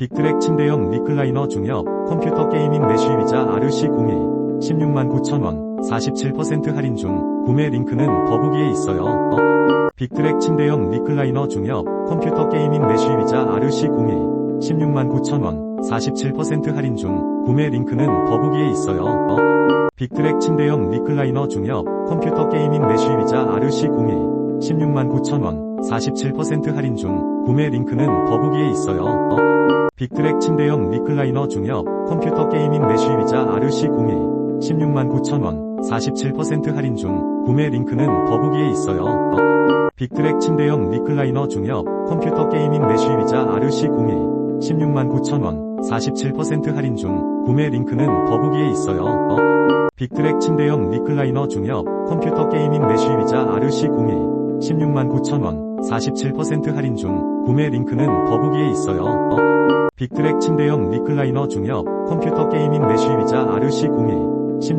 빅드랙 침대형 리클라이너 중엽 컴퓨터 게이밍 메쉬의자 RC01 16만 9천원 47% 할인 중 구매 링크는 더보기에 있어요. 어? 빅드랙 침대형 리클라이너 중엽 컴퓨터 게이밍 메쉬의자 RC01 16만 9천원 47% 할인 중 구매 링크는 더보기에 있어요. 어? 빅드랙 침대형 리클라이너 중엽 컴퓨터 게이밍 메쉬의자 RC01 16만 9천원 47% 할인 중 구매 링크는 더보기에 있어요. 어? 빅드랙 침대형 리클라이너 중엽 컴퓨터 게이밍 메쉬의자 RC01 16만 9천원 47% 할인 중 구매 링크는 더보기에 있어요. 어? 빅드랙 침대형 리클라이너 중엽 컴퓨터 게이밍 메쉬의자 RC01 16만 9천원 47% 할인 중 구매 링크는 더보기에 있어요. 어? 빅드랙 침대형 리클라이너 중엽 컴퓨터 게이밍 메쉬의자 RC01 16만 9천원 47% 할인 중 구매 링크는 더보기에 있어요. 어? 빅드랙 침대형 리클라이너 중엽 컴퓨터 게이밍 메쉬의자 RC01 16